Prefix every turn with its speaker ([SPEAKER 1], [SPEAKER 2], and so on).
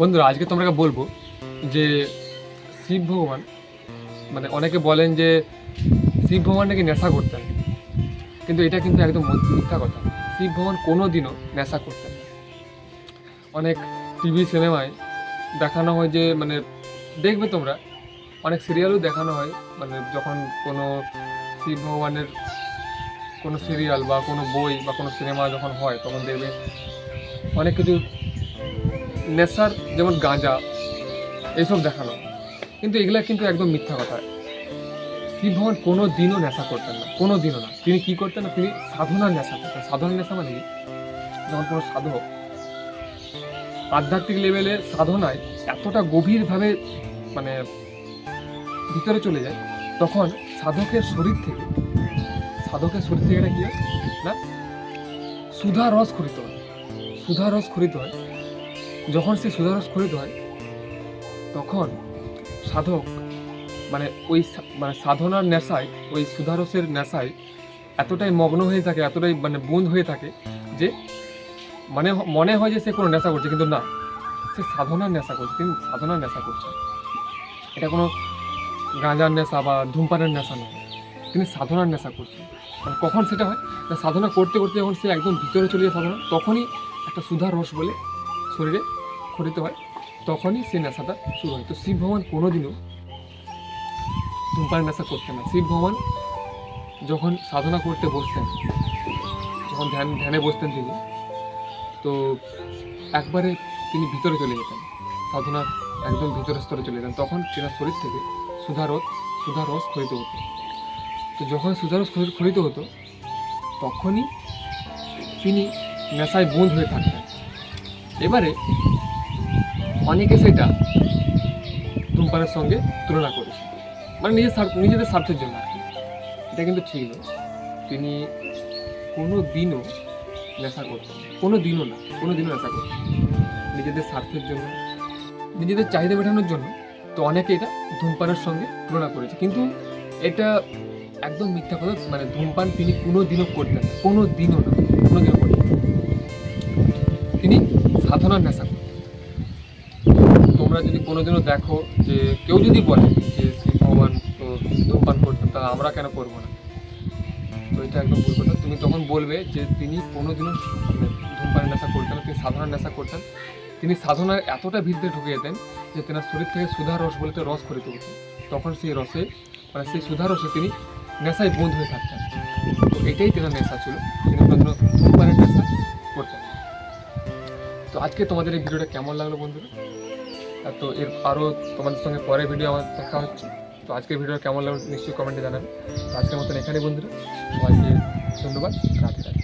[SPEAKER 1] বন্ধুরা, আজকে তোমরা বলব যে শিব ভগবান মানে অনেকে বলেন যে শিব ভগবান নাকি নেশা করতেন কিন্তু এটা কিন্তু একদম মিথ্যা কথা। শিব ভগবান কোনো দিনও নেশা করতেন অনেক টিভি, সিনেমায় দেখানো হয় যে মানে দেখবে তোমরা, অনেক সিরিয়ালও দেখানো হয় মানে যখন কোনো শিব ভগবানের কোনো সিরিয়াল বা কোনো বই বা কোনো সিনেমা যখন হয়, তখন দেখবে অনেক কিছু নেশার যেমন গাঁজা এইসব দেখানো। কিন্তু এগুলা কিন্তু একদম মিথ্যা কথা। শিব ভগবান কোনো দিনও নেশা করতেন না কোনো দিনও না। তিনি কি করতেন না, তিনি সাধনার নেশা করতেন। সাধনার নেশা মানে? যখন কোনো সাধক আধ্যাত্মিক লেভেলে সাধনায় এতটা গভীরভাবে মানে ভিতরে চলে যায়, তখন সাধকের শরীর থেকে, সাধকের শরীর থেকে এটা কি হয়? না? সুধা রস খরিত হয়। সুধা রস খরিত হয়। যখন সে সুধা রস খরিত হয়, তখন সাধক মানে ওই মানে সাধনার নেশায়, ওই সুধারসের নেশায় এতটাই মগ্ন হয়ে থাকে, এতটাই মানে বুঁদ হয়ে থাকে যে মানে মনে হয় যে সে কোনো নেশা করছে, কিন্তু না। সে সাধনার নেশা করছে তিনি সাধনার নেশা করছে এটা কোনো গাঁজার নেশা বা ধূমপানের নেশা নয়, তিনি সাধনার নেশা করছে। মানে কখন সেটা হয়? না সাধনা করতে করতে যখন সে একদম ভিতরে চলে যায় সাধনা, তখনই একটা সুধা রস বলে শরীরে খরিত হয়, তখনই সেই নেশাটা শুরু হয়। তো শিব ভগবান কোনোদিনও ধূমপানের নেশা করতেন না। শিব ভগবান যখন সাধনা করতে বসতেন, যখন ধ্যান, ধ্যানে বসতেন তিনি, তো একবারে তিনি ভিতরে চলে যেতেন। সাধনার একদম ভিতরের স্তরে চলে যেতেন। তখন তেনার শরীর থেকে সুধারস সুধারস খরিত হতো। তো যখন সুধারস খরি- খরিত হতো, তখনই তিনি নেশায় বন্ধ হয়ে থাকতেন। এবারে অনেকে সেটা ধূমপানের সঙ্গে তুলনা করেছে। মানে নিজের স্বার্থ, নিজেদের স্বার্থের জন্য এটা কিন্তু ঠিক নয়। তিনি কোনো দিনও নেশা করতেন কোনো দিনও না, কোনো দিনও নেশা করতেন নিজেদের স্বার্থের জন্য, নিজেদের চাহিদা মেটানোর জন্য তো অনেকে এটা ধূমপানের সঙ্গে তুলনা করেছে। কিন্তু এটা একদম মিথ্যা কথা মানে ধূমপান তিনি কোনো দিনও করতেন কোনো দিনও না, কোনো দিনও করতেন তিনি সাধনার নেশা করতেন। তোমরা যদি কোনোদিনও দেখো যে কেউ যদি বলে যে শিব ভগবান, তো ধূমপান করতেন তা আমরা কেন করব না? তো এটা একদম ভুল কথা। তুমি তখন বলবে যে তিনি কোনোদিনও মানে ধূমপানের নেশা করতেন তিনি সাধনার নেশা করতেন। তিনি সাধনার এতটা ভিতরে ঢুকে যেতেন যে তেনার শরীর থেকে সুধা রস বলতে রস করে হতো তখন সেই রসে মানে সেই সুধা রসে তিনি নেশায় বন্ধ হয়ে থাকতেন। তো এটাই তেনার নেশা ছিল। তিনি কোনোদিনও ধূমপানের নেশা করতেন তো আজকে তোমাদের এই ভিডিওটা কেমন লাগল বন্ধুরা? তো এর আরও তোমাদের সঙ্গে পরের ভিডিও আমার দেখা হচ্ছে। তো আজকের ভিডিও কেমন লাগল নিশ্চয়ই কমেন্টে জানাবে। তো আজকের মতন এখানে বন্ধুরা, সবাইকে ধন্যবাদ, রাধে রাধে।